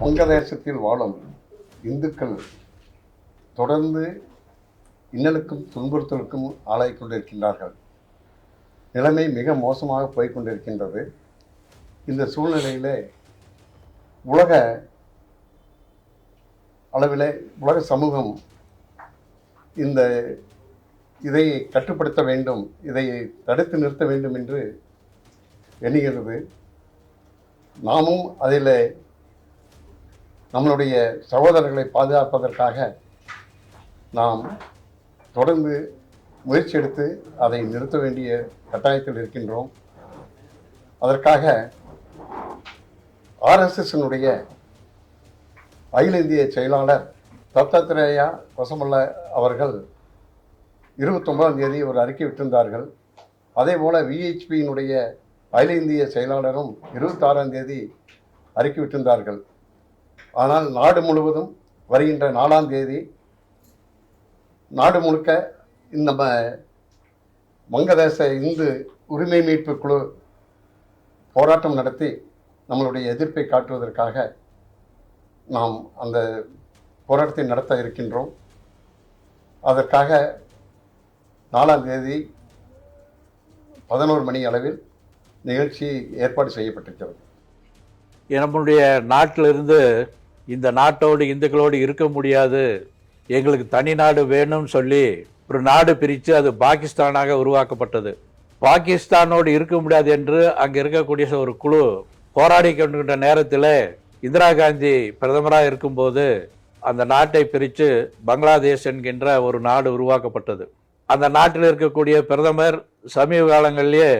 வங்கதேசத்தில் வாழும் இந்துக்கள் தொடர்ந்து இன்னலுக்கும் துன்புறுத்தலுக்கும் ஆளாகிக் கொண்டிருக்கின்றார்கள். நிலைமை மிக மோசமாக போய்கொண்டிருக்கின்றது இந்த சூழ்நிலையிலே உலக அளவிலே உலக சமூகம் இந்த இதை கட்டுப்படுத்த வேண்டும் இதை தடுத்து நிறுத்த வேண்டும் என்று எண்ணுகிறது நாமும் அதில் நம்மளுடைய சகோதரர்களை பாதுகாப்பதற்காக நாம் தொடர்ந்து முயற்சி எடுத்து அதை நிறுத்த வேண்டிய கட்டாயத்தில் இருக்கின்றோம். அதற்காக ஆர்எஸ்எஸ்னுடைய அகில இந்திய செயலாளர் தத்தாத்திரேயா வசமல்ல அவர்கள் இருபத்தொன்பதாம் தேதி ஒரு அறிக்கை விட்டிருந்தார்கள். அதே போல் விஹெச்பியினுடைய அகில இந்திய செயலாளரும் இருபத்தாறாம் தேதி அறிக்கை விட்டிருந்தார்கள். ஆனால் நாடு முழுவதும் வருகின்ற நாலாம் தேதி நாடு முழுக்க இந்த வங்கதேச இந்து உரிமை மீட்பு குழு போராட்டம் நடத்தி நம்மளுடைய எதிர்ப்பை காட்டுவதற்காக நாம் அந்த போராட்டத்தை நடத்த இருக்கின்றோம். அதற்காக நாலாம் தேதி பதினோரு மணி அளவில் நிகழ்ச்சி ஏற்பாடு செய்யப்பட்டிருக்கிறது. நம்முடைய நாட்டிலிருந்து இந்த நாட்டோடு இந்துக்களோடு இருக்க முடியாது. எங்களுக்கு தனி நாடு வேணும்னு சொல்லி ஒரு நாடு பிரித்து அது பாகிஸ்தானாக உருவாக்கப்பட்டது. பாகிஸ்தானோடு இருக்க முடியாது என்று அங்கே இருக்கக்கூடிய ஒரு குழு போராடி கொண்டிருக்கின்ற நேரத்தில் இந்திரா காந்தி பிரதமராக இருக்கும்போது அந்த நாட்டை பிரித்து பங்களாதேஷ் என்கின்ற ஒரு நாடு உருவாக்கப்பட்டது. அந்த நாட்டில் இருக்கக்கூடிய பிரதமர் சமீப காலங்களிலேயே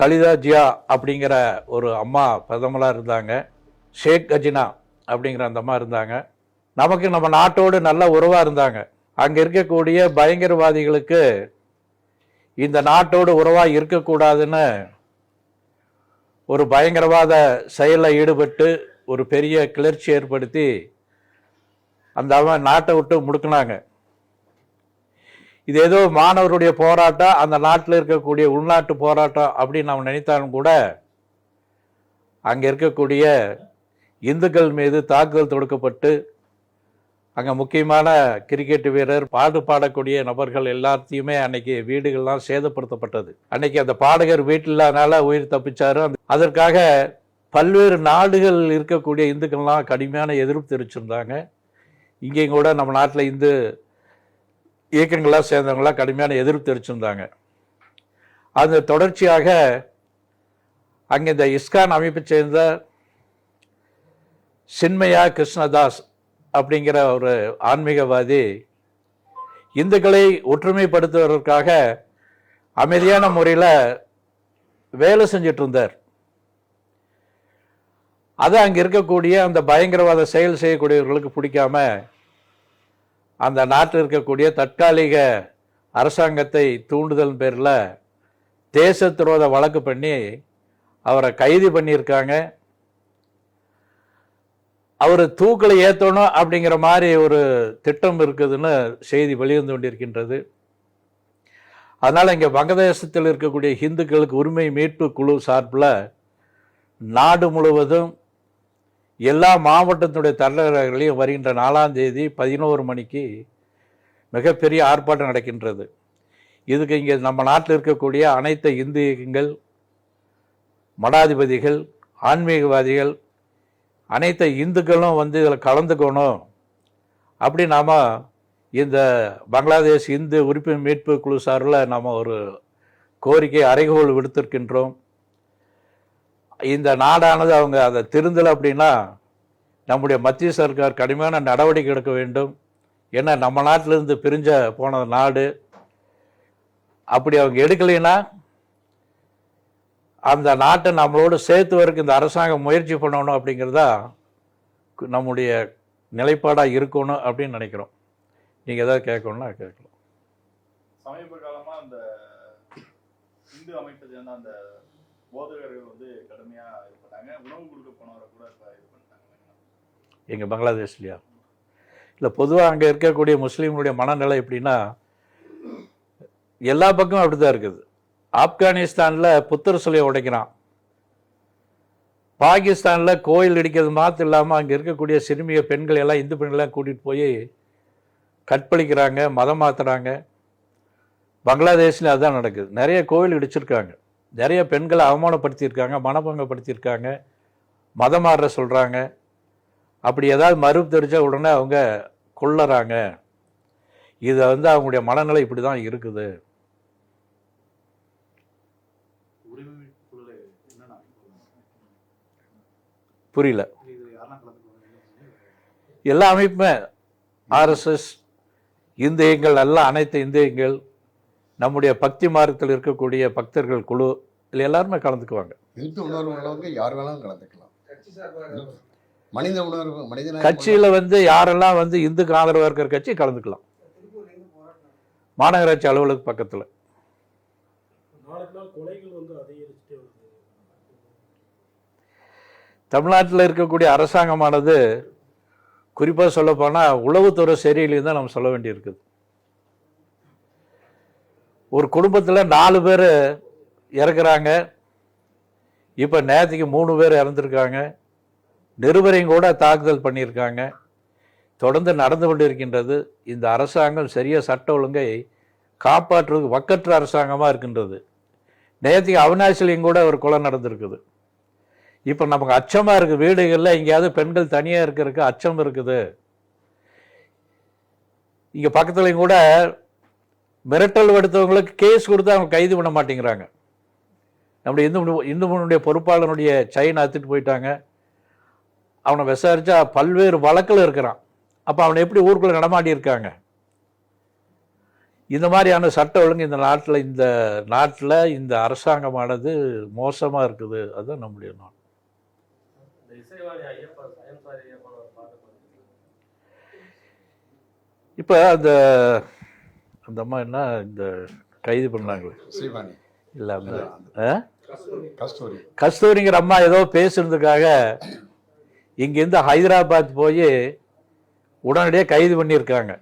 கலிதா ஜியா அப்படிங்கிற ஒரு அம்மா பிரதமராக இருந்தாங்க. ஷேக் ஹஜினா அப்படிங்கிற அந்த அம்மா இருந்தாங்க. நமக்கு நம்ம நாட்டோடு நல்ல உறவாக இருந்தாங்க. அங்கே இருக்கக்கூடிய பயங்கரவாதிகளுக்கு இந்த நாட்டோடு உறவாக இருக்கக்கூடாதுன்னு ஒரு பயங்கரவாத செயலில் ஈடுபட்டு ஒரு பெரிய கிளர்ச்சி ஏற்படுத்தி அந்த அவன் நாட்டை விட்டு முடுக்கினாங்க. இது ஏதோ மாணவருடைய போராட்டம் அந்த நாட்டில் இருக்கக்கூடிய உள்நாட்டு போராட்டம் அப்படின்னு நாம் நினைத்தாலும் கூட அங்கே இருக்கக்கூடிய இந்துக்கள் மீது தாக்குதல் தொடுக்கப்பட்டு அங்கே முக்கியமான கிரிக்கெட் வீரர் பாடு பாடக்கூடிய நபர்கள் எல்லாத்தையுமே அன்னைக்கு வீடுகள்லாம் சேதப்படுத்தப்பட்டது. அன்னைக்கு அந்த பாடகர் வீட்டில் இல்லாதனால உயிர் தப்பிச்சாரு. அதற்காக பல்வேறு நாடுகள் இருக்கக்கூடிய இந்துக்கள்லாம் கடுமையான எதிர்ப்பு தெரிவிச்சிருந்தாங்க. இங்கேயும் கூட நம்ம நாட்டில் இந்து இயக்கங்களாக சேர்ந்தவங்களாம் கடுமையான எதிர்ப்பு தெரிவிச்சிருந்தாங்க. அது தொடர்ச்சியாக அங்கே இந்த இஸ்கான் அமைப்பை சேர்ந்த சின்மயா கிருஷ்ணதாஸ் அப்படிங்கிற ஒரு ஆன்மீகவாதி இந்துக்களை ஒற்றுமைப்படுத்துவதற்காக அமைதியான முறையில் வேலை செஞ்சிட்டு இருந்தார். அது அங்கே இருக்கக்கூடிய அந்த பயங்கரவாத செயல் செய்யக்கூடியவர்களுக்கு பிடிக்காம அந்த நாட்டில் இருக்கக்கூடிய தற்காலிக அரசாங்கத்தை தூண்டுதல் பேரில் தேச துரோத வழக்கு பண்ணி அவரை கைது பண்ணியிருக்காங்க. அவர் தூக்கில் ஏற்றணும் அப்படிங்கிற மாதிரி ஒரு திட்டம் இருக்குதுன்னு செய்தி வெளிவந்து கொண்டிருக்கின்றது. அதனால் இங்கே வங்கதேசத்தில் இருக்கக்கூடிய இந்துக்களுக்கு உரிமை மீட்பு குழு சார்பில் நாடு முழுவதும் எல்லா மாவட்டத்தினுடைய தலைவர்களையும் வருகின்ற நாலாம் தேதி பதினோரு மணிக்கு மிகப்பெரிய ஆர்ப்பாட்டம் நடக்கின்றது. இதுக்கு இங்கே நம்ம நாட்டில் இருக்கக்கூடிய அனைத்து இந்தியங்கள் மடாதிபதிகள் ஆன்மீகவாதிகள் அனைத்து இந்துக்களும் வந்து இதில் கலந்துக்கணும். அப்படி நாம் இந்த பங்களாதேஷ் இந்து உறுப்பு மீட்பு குழு சார்பில் நாம் ஒரு கோரிக்கை அறைகோல் விடுத்திருக்கின்றோம். இந்த நாடானது அவங்க அதை திருந்தலை அப்படின்னா நம்முடைய மத்திய சர்க்கார் கடுமையான நடவடிக்கை எடுக்க வேண்டும். ஏன்னா நம்ம நாட்டிலிருந்து பிரிஞ்ச போன நாடு. அப்படி அவங்க எடுக்கலைன்னா அந்த நாட்டை நம்மளோடு சேர்த்து வரக்கு இந்த அரசாங்கம் முயற்சி பண்ணணும் அப்படிங்கிறதா நம்முடைய நிலைப்பாடாக இருக்கணும் அப்படின்னு நினைக்கிறோம். நீங்கள் எதாவது கேட்கணும்னா கேட்கலாம். சமீப காலமா அந்த இந்து அமைப்பை சேர்ந்த அந்த போதகர்கள் வந்து கடுமையா இது பண்ணாங்க உணவு கொடுக்க போனவரை கூட இது பண்ணிட்டாங்க. எங்கள் பங்களாதேஷ்லையா? இல்லை பொதுவாக அங்கே இருக்கக்கூடிய முஸ்லீம்களுடைய மனநிலை எப்படின்னா எல்லா பக்கமும் அப்படி தான் இருக்குது. ஆப்கானிஸ்தானில் புத்தர் சிலையை உடைக்கிறான். பாகிஸ்தானில் கோயில் இடிக்கிறது மாத்திரம் இல்லாமல் அங்கே இருக்கக்கூடிய சிறுமிய பெண்கள் எல்லாம் இந்து பெண்கள்லாம் கூட்டிகிட்டு போய் கற்பழிக்கிறாங்க மதம் மாற்றுறாங்க பங்களாதேஷ்ல அதுதான் நடக்குது. நிறைய கோயில் இடிச்சிருக்காங்க. நிறைய பெண்களை அவமானப்படுத்தியிருக்காங்க மனபங்கப்படுத்தியிருக்காங்க. மதம் மாற சொல்கிறாங்க அப்படி ஏதாவது மறுப்பு தெரிஞ்சால் உடனே அவங்க கொள்ளறாங்க இது வந்து அவங்களுடைய மனநிலை இப்படி தான் இருக்குது. புரியல. இது யாரெல்லாம் கலந்துக்குவாங்க எல்லா அமைப்புமே ஆர்எஸ்எஸ் இந்தியங்கள் நல்ல அனைத்து இந்தியங்கள் நம்முடைய பக்தி மார்க்கத்தில் இருக்கக்கூடிய பக்தர்கள் குழு இதில் எல்லாருமே கலந்துக்குவாங்க. இந்து உணர்வு உள்ளவங்க யார் வேணாலும் கலந்துக்கலாம். மனித உணர்வு மனித கட்சியில் வந்து யாரெல்லாம் வந்து இந்துக்கு ஆதரவாக இருக்கிற கட்சி கலந்துக்கலாம். மாநகராட்சி அலுவலக பக்கத்தில். தமிழ்நாட்டில் இருக்கக்கூடிய அரசாங்கமானது குறிப்பாக சொல்லப்போனால் உளவுத்துறை சரியில்லையும் தான் நம்ம சொல்ல வேண்டியிருக்குது. ஒரு குடும்பத்தில் நாலு பேர் இறக்குறாங்க. இப்போ நேற்றுக்கு மூணு பேர் இறந்துருக்காங்க. நிருபரையும் கூட தாக்குதல் பண்ணியிருக்காங்க. தொடர்ந்து நடந்து கொண்டிருக்கின்றது. இந்த அரசாங்கம் சரியாக சட்ட ஒழுங்கை காப்பாற்றுறதுக்கு வக்கற்ற அரசாங்கமாக இருக்கின்றது. நேற்றுக்கு அவினாசிலையும் கூட ஒரு கொலை நடந்திருக்குது. இப்போ நமக்கு அச்சமாக இருக்குது வீடுகளில் எங்கேயாவது பெண்கள் தனியாக இருக்கிறதுக்கு அச்சம் இருக்குது. இங்கே பக்கத்துலையும் கூட மிரட்டல் எடுத்தவங்களுக்கு கேஸ் கொடுத்து அவங்க கைது பண்ண மாட்டேங்கிறாங்க. நம்முடைய இந்து இந்துமனுடைய பொறுப்பாளனுடைய செயின் அத்துட்டு போயிட்டாங்க. அவனை விசாரித்தா பல்வேறு வழக்கில் இருக்கிறான். அப்போ அவனை எப்படி ஊருக்குள்ளே நடமாடி இருக்காங்க? இந்த மாதிரியான சட்ட ஒழுங்கு இந்த நாட்டில் இந்த நாட்டில் இந்த அரசாங்கமானது மோசமாக இருக்குது. அதுதான் நம்முடைய நாடு ஒரு பாட்டு. இப்போ அந்த அந்த அம்மா என்ன இந்த கைது பண்ணாங்களே? சீவானி இல்லை அந்த? கஸ்தூரி. கஸ்தூரிங்கிற அம்மா ஏதோ பேசுனதுக்காக இங்கேருந்து ஹைதராபாத் போய் உடனடியாக கைது பண்ணியிருக்காங்க.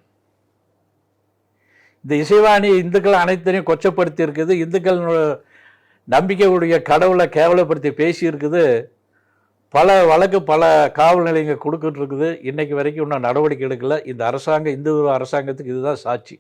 இந்த இசைவாணி இந்துக்கள் அனைத்தையும் கொச்சப்படுத்தி இருக்குது இந்துக்கள் நம்பிக்கையுடைய கடவுளை கேவலப்படுத்தி பேசி இருக்குது பல வழக்கு பல காவல் நிலையங்கள் கொடுக்கிட்டு இருக்குது இன்றைக்கு வரைக்கும் இன்னும் நடவடிக்கை எடுக்கல. இந்த அரசாங்கம் இந்து அரசாங்கத்துக்கு இதுதான் சாட்சி.